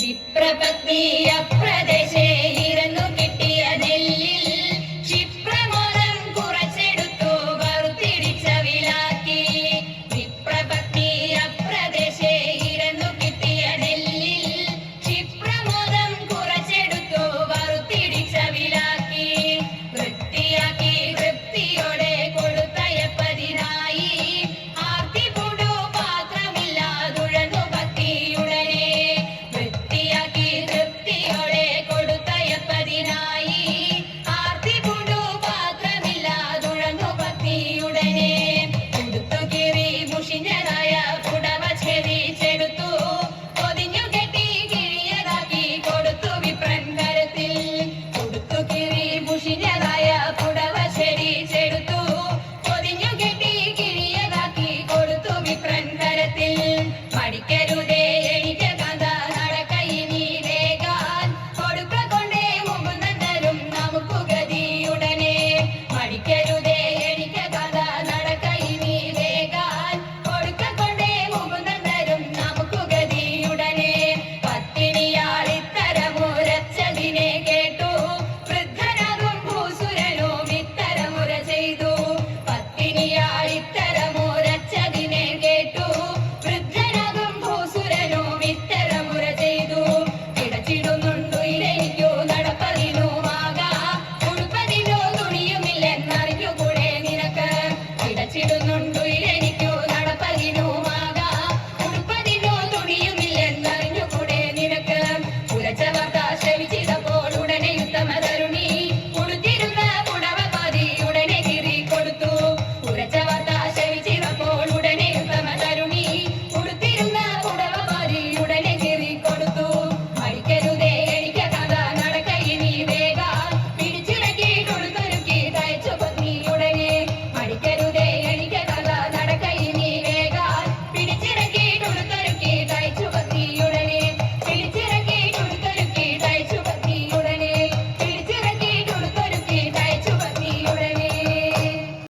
വിപ്രപത്നി പ്രദേശേ ഇരുന്നു കാത്തിടുന്ന